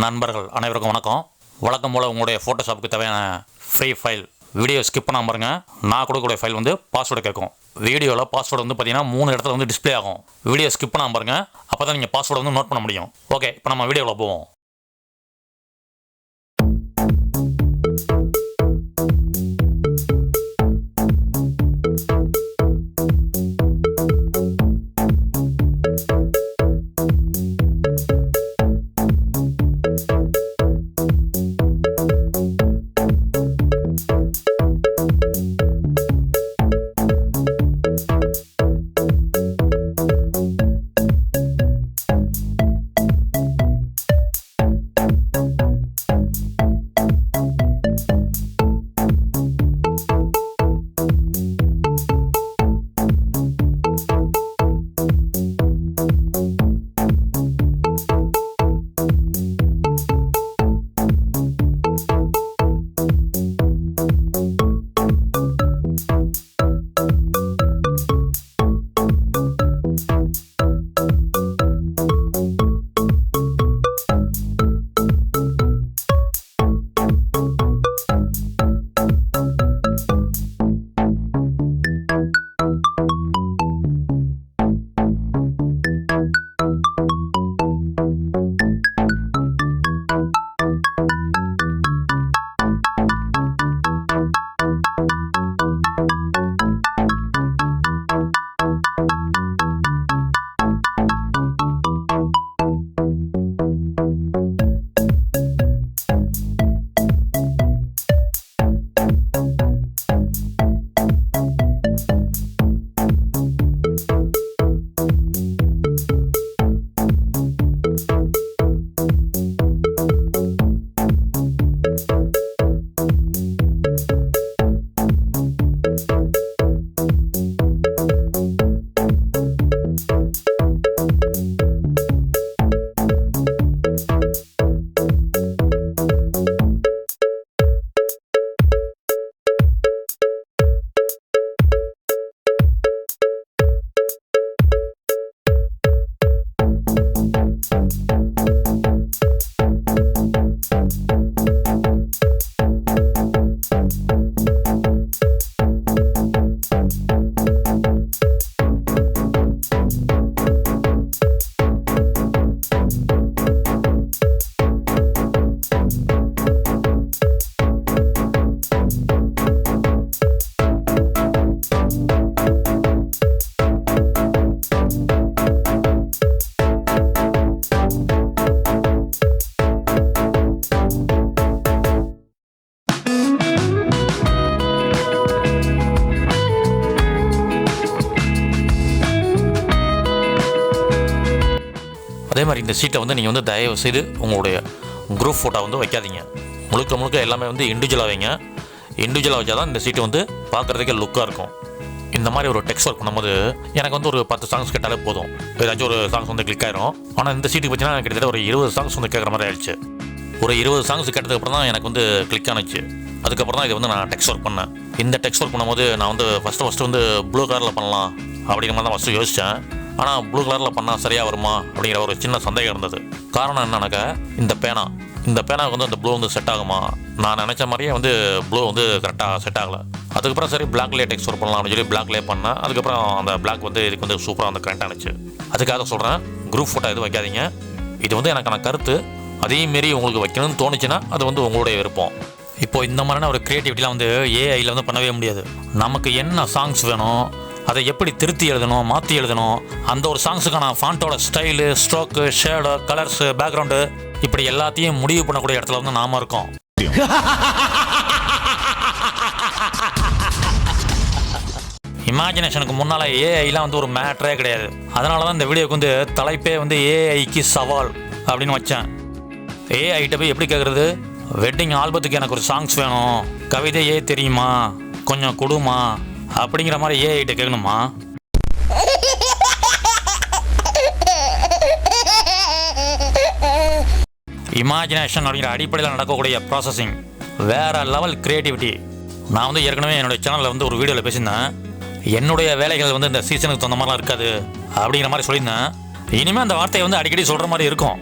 நண்பர்கள் அனைவருக்கும் வணக்கம். வழக்கம் போல் உங்களுடைய ஃபோட்டோஷாப்புக்கு தேவையான ஃப்ரீ ஃபைல் வீடியோ ஸ்கிப் பண்ணாமல் பாருங்க நான் கொடுக்கக்கூடிய ஃபைல் வந்து பாஸ்வேர்டு கேட்கும். வீடியோவில் பாஸ்வேர்டு வந்து பார்த்தீங்கன்னா மூணு இடத்துல வந்து டிஸ்ப்ளே ஆகும். வீடியோ ஸ்கிப் பண்ணாமல் பாருங்க அப்போ தான் நீங்கள் பாஸ்வேர்டு வந்து நோட் பண்ண முடியும். ஓகே இப்போ நம்ம வீடியோவில் போவோம். இந்த சீட்டை வந்து நீங்கள் வந்து தயவு செய்து உங்களுடைய குரூப் ஃபோட்டோ வந்து வைக்காதீங்க. முழுக்க முழுக்க எல்லாமே வந்து இண்டிவிஜுவலாக வைங்க. இண்டிவிஜுவலாக வச்சா தான் இந்த சீட்டு வந்து பார்க்குறதுக்கே லுக்காக இருக்கும். இந்த மாதிரி ஒரு டெக்ஸ்ட் ஒர்க் பண்ணும்போது எனக்கு வந்து ஒரு பத்து சாங்ஸ் கேட்டாலே போதும். ஏதாச்சும் ஒரு சாங்ஸ் வந்து கிளிக் ஆயிரும். ஆனால் இந்த சீட்டுக்கு பார்த்தீங்கன்னா கிட்டத்தட்ட ஒரு இருபது சாங்ஸ் வந்து கேட்குற மாதிரி ஆயிடுச்சு. ஒரு இருபது சாங்ஸ் கேட்டதுக்கப்புறம் தான் எனக்கு வந்து கிளிக் ஆனுச்சு. அதுக்கப்புறம் தான் இது வந்து நான் டெக்ஸ்ட் ஒர்க் பண்ணேன். இந்த டெக்ஸ்ட் ஒர்க் பண்ணும்போது நான் வந்து ஃபஸ்ட்டு ஃபஸ்ட்டு வந்து ப்ளூ கலரில் பண்ணலாம் அப்படிங்கிற மாதிரி தான் ஃபஸ்ட்டு யோசித்தேன் ஆனால் ப்ளூ கலரில் பண்ணால் சரியாக வருமா அப்படிங்கிற ஒரு சின்ன சந்தேகம் இருந்தது. காரணம் என்னன்னாக்கா இந்த பேனா. இந்த பேனாவுக்கு வந்து அந்த ப்ளூ வந்து செட் ஆகுமா? நான் நினச்ச மாதிரியே வந்து ப்ளூ வந்து கரெக்டாக செட் ஆகலை. அதுக்கப்புறம் சரி பிளாக்லேயே டெக்ஸ்ட் பண்ணலாம் அப்படின்னு சொல்லி பிளாக்லேயே பண்ணேன். அதுக்கப்புறம் அந்த பிளாக் வந்து இதுக்கு வந்து சூப்பராக வந்து கரெக்ட் ஆனிச்சு. அதுக்காக சொல்கிறேன் குரூப் ஃபோட்டோ எதுவும் வைக்காதீங்க. இது வந்து எனக்கான கருத்து. அதேமாரி உங்களுக்கு வைக்கணும்னு தோணுச்சுன்னா அது வந்து உங்களுடைய விருப்பம். இப்போ இந்த மாதிரியான ஒரு க்ரியேட்டிவிட்டிலாம் வந்து ஏஐயில் வந்து பண்ணவே முடியாது. நமக்கு என்ன சாங்ஸ் வேணும்? அதை எப்படி திருத்தி எழுதணும் மாற்றி எழுதணும் அந்த ஒரு சாங்ஸுக்கான ஃபாண்ட்டோட style stroke shade colours background இப்படி எல்லாத்தையும் முடிவு பண்ணக்கூடிய இடத்துல வந்து நாம இருக்கோம். இமேஜினேஷனுக்கு முன்னால் ஏஐலாம் வந்து ஒரு மேட்ரே கிடையாது. அதனால தான் இந்த வீடியோக்கு வந்து தலைப்பே வந்து ஏஐக்கு சவால் அப்படின்னு வச்சேன். ஏஐட்ட போய் எப்படி கேட்குறது வெட்டிங் ஆல்பத்துக்கு எனக்கு ஒரு சாங்ஸ் வேணும். கவிதையே தெரியுமா? கொஞ்சம் கொடுமா? அப்படிங்கிற மாதிரி ஏஐட்ட கேட்கணுமா இமேஜினேஷன் அப்படிங்கிற அடிப்படையில் நடக்கக்கூடிய ப்ராசஸிங் வேற லெவல் கிரியேட்டிவிட்டி நான் வந்து ஏற்கனவே என்னுடைய சேனலில் வந்து ஒரு வீடியோவில் பேசியிருந்தேன். என்னுடைய வேலைகள் வந்து இந்த சீசனுக்கு தகுந்த மாதிரிலாம் இருக்காது அப்படிங்கிற மாதிரி சொல்லியிருந்தேன். இனிமேல் அந்த வார்த்தையை வந்து அடிக்கடி சொல்கிற மாதிரி இருக்கும்.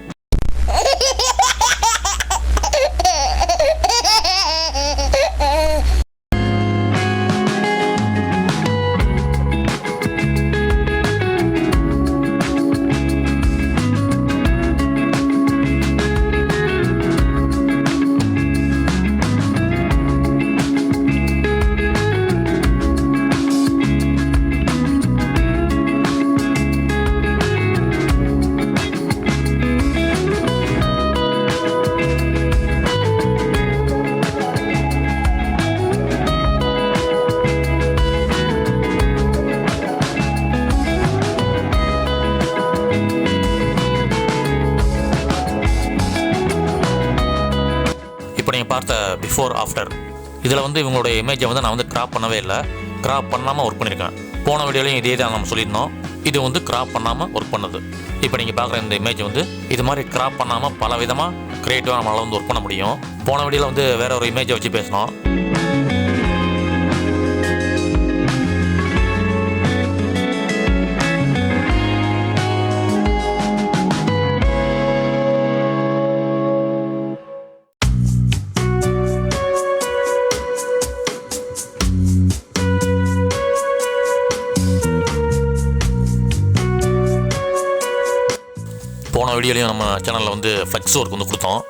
ஆஃப்டர் இதில் வந்து இவங்களுடைய இமேஜை வந்து நான் வந்து கிராப் பண்ணவே இல்லை. கிராப் பண்ணாமல் ஒர்க் பண்ணியிருக்கேன் போன வீடியோலையும் இதே தான் நம்ம சொல்லியிருந்தோம். இது வந்து கிராப் பண்ணாமல் ஒர்க் பண்ணுது. இப்போ நீங்கள் பார்க்குற இந்த இமேஜ் வந்து இது மாதிரி கிராப் பண்ணாமல் பல விதமாக க்ரியேட்டிவாக நம்மளால் வந்து ஒர்க் பண்ண முடியும். போன வீடியோவில் வந்து வேற ஒரு இமேஜை வச்சு பேசினோம். வீடியோலையும் நம்ம சேனலில் வந்து ஃப்ளெக்ஸ் ஒர்க் வந்து கொடுத்தோம்.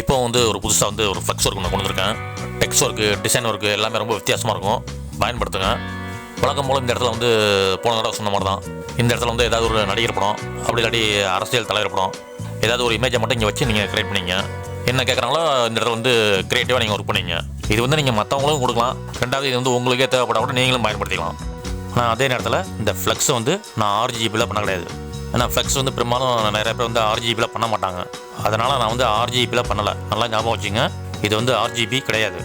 இப்போ வந்து ஒரு புதுசாக வந்து ஒரு ஃப்ளெக்ஸ் ஒர்க் ஒன்று கொண்டு வந்திருக்கேன். டெக்ஸ் ஒர்க்கு டிசைன் ஒர்க்கு எல்லாமே ரொம்ப வித்தியாசமாக இருக்கும். பயன்படுத்துங்க. வழக்கம் போல் இந்த இடத்துல வந்து போன தடவை சொன்ன மாதிரி தான் இந்த இடத்துல வந்து ஏதாவது ஒரு நடிகர் படம் அப்படி இல்லாட்டி அரசியல் தலைவர் படம் ஏதாவது ஒரு இமேஜை மட்டும் இங்கே வச்சு நீங்கள் கிரியேட் பண்ணிங்க. என்ன கேட்குறாங்களோ இந்த இடத்துல வந்து கிரியேட்டிவாக நீங்கள் ஒர்க் பண்ணீங்க. இது வந்து நீங்கள் மற்றவங்களுக்கும் கொடுக்கலாம். ரெண்டாவது இது வந்து உங்களுக்கே தேவைப்பட கூட நீங்களும் பயன்படுத்திக்கலாம். ஆனால் அதே நேரத்தில் இந்த ஃப்ளெக்ஸை வந்து நான் ஆர்ஜிபியில் பண்ண கிடையாது. ஏன்னா ஃப்ளெக்ஸ் வந்து பெரும்பாலும் நிறைய பேர் வந்து ஆர்ஜிபியில் பண்ண மாட்டாங்க. அதனால் நான் வந்து ஆர்ஜிபியில் பண்ணலை. நல்லா ஞாபகம் வச்சுங்க. இது வந்து ஆர்ஜிபி கிடையாது.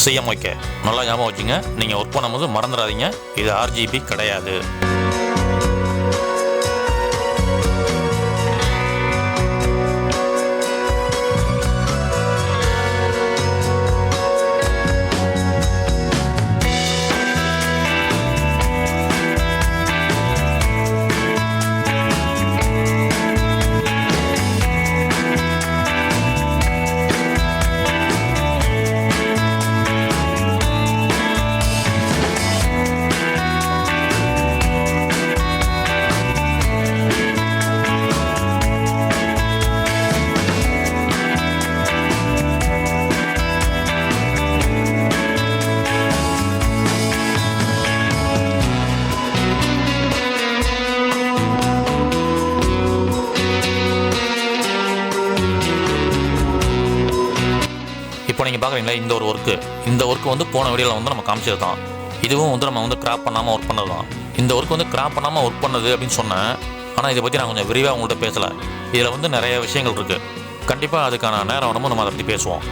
சிஎம்ஒகே நல்லா ஞாபகம் வச்சுங்க. நீங்கள் ஒர்க் பண்ணும்போது மறந்துடாதீங்க. இது ஆர்ஜிபி கிடையாது. நீங்கள் பார்க்குறீங்களா இந்த ஒரு ஒர்க்கு இந்த ஒர்க்கு வந்து போன வீடியோவில் வந்து நம்ம காமிச்சது தான் இதுவும் வந்து நம்ம வந்து கிராப் பண்ணாமல் ஒர்க் பண்ணது தான் இந்த ஒர்க் வந்து கிராப் பண்ணாமல் ஒர்க் பண்ணது அப்படின்னு சொன்னேன். ஆனால் இதை பற்றி நான் கொஞ்சம் விரிவாக உங்கள்கிட்ட பேசலை. இதில் வந்து நிறைய விஷயங்கள் இருக்குது கண்டிப்பாக அதுக்கான நேரம் வரும்போது நம்ம அதை பற்றி பேசுவோம்.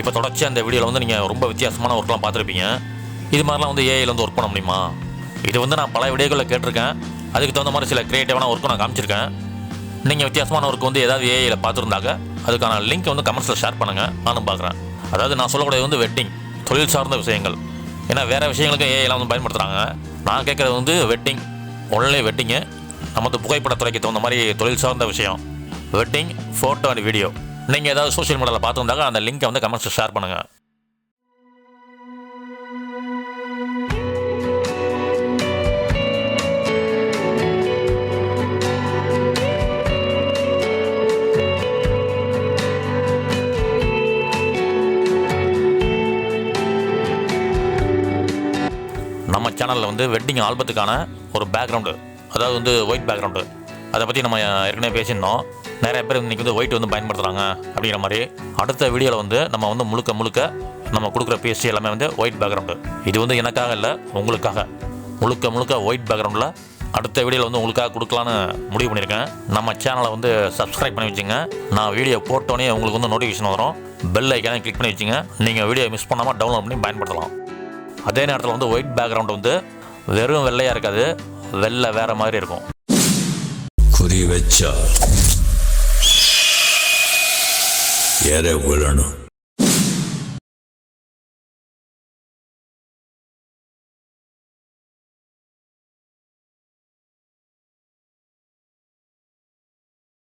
இப்போ தொடர்ச்சியாக அந்த வீடியோவில் வந்து நீங்கள் ரொம்ப வித்தியாசமான ஒர்க்லாம் பார்த்துருப்பீங்க. இது மாதிரிலாம் வந்து ஏஐயில் வந்து ஒர்க் பண்ண முடியுமா? இது வந்து நான் பல வீடியோக்களில் கேட்டிருக்கேன். அதுக்கு தகுந்த மாதிரி சில க்ரியேட்டிவான ஒர்க்கும் நான் காமிச்சிருக்கேன். நீங்கள் வித்தியாசமான ஒர்க் வந்து ஏதாவது ஏஐயில் பார்த்துருந்தாக்க அதுக்கான லிங்க் வந்து கமெண்ட்ஸில் ஷேர் பண்ணுங்கள் நானும் பார்க்குறேன். அதாவது நான் சொல்லக்கூடியது வந்து வெட்டிங் தொழில் சார்ந்த விஷயங்கள். ஏன்னா வேறு விஷயங்களுக்கும் ஏஐலாம் வந்து பயன்படுத்துகிறாங்க நான் கேட்குறது வந்து வெட்டிங் ஒன்லி வெட்டிங்கு நமது புகைப்படத்துறைக்கு தகுந்த மாதிரி தொழில் சார்ந்த விஷயம். வெட்டிங் ஃபோட்டோ அண்ட் வீடியோ நீங்கள் ஏதாவது சோஷியல் மீடியாவில் பார்த்துருந்தாக்க அந்த லிங்க்கை வந்து கமெண்ட்ஸில் ஷேர் பண்ணுங்கள் நம்ம சேனலில் வந்து வெட்டிங் ஆல்பத்துக்கான ஒரு பேக்ரவுண்டு அதாவது வந்து ஒயிட் பேக்ரவுண்டு அதை பற்றி நம்ம ஏற்கனவே பேசியிருந்தோம். நிறைய பேர் இன்றைக்கி வந்து ஒயிட் வந்து பயன்படுத்துகிறாங்க அப்படிங்கிற மாதிரி அடுத்த வீடியோவில் வந்து நம்ம வந்து முழுக்க முழுக்க நம்ம கொடுக்குற பேஸ்ட் எல்லாமே வந்து ஒயிட் பேக்ரவுண்டு இது வந்து எனக்காக இல்லை உங்களுக்காக. முழுக்க முழுக்க ஒயிட் பேக்ரவுண்டில் அடுத்த வீடியோவில் வந்து உங்களுக்காக கொடுக்கலான்னு முடிவு பண்ணியிருக்கேன். நம்ம சேனலை வந்து சப்ஸ்கிரைப் பண்ணி வச்சுங்க. நான் வீடியோ போட்டோன்னே உங்களுக்கு வந்து நோட்டிஃபிகேஷன் வரும். பெல் ஐக்கானே கிளிக் பண்ணி வச்சுங்க. நீங்கள் வீடியோ மிஸ் பண்ணாமல் டவுன்லோட் பண்ணி பயன்படுத்தலாம். அதே நேரத்தில் வந்து ஒயிட் பேக்ரவுண்ட் வந்து வெறும் வெள்ளையாக இருக்காது வெள்ளை வேறு மாதிரி இருக்கும். குறி வச்சா quieres, quiere, bueno, no.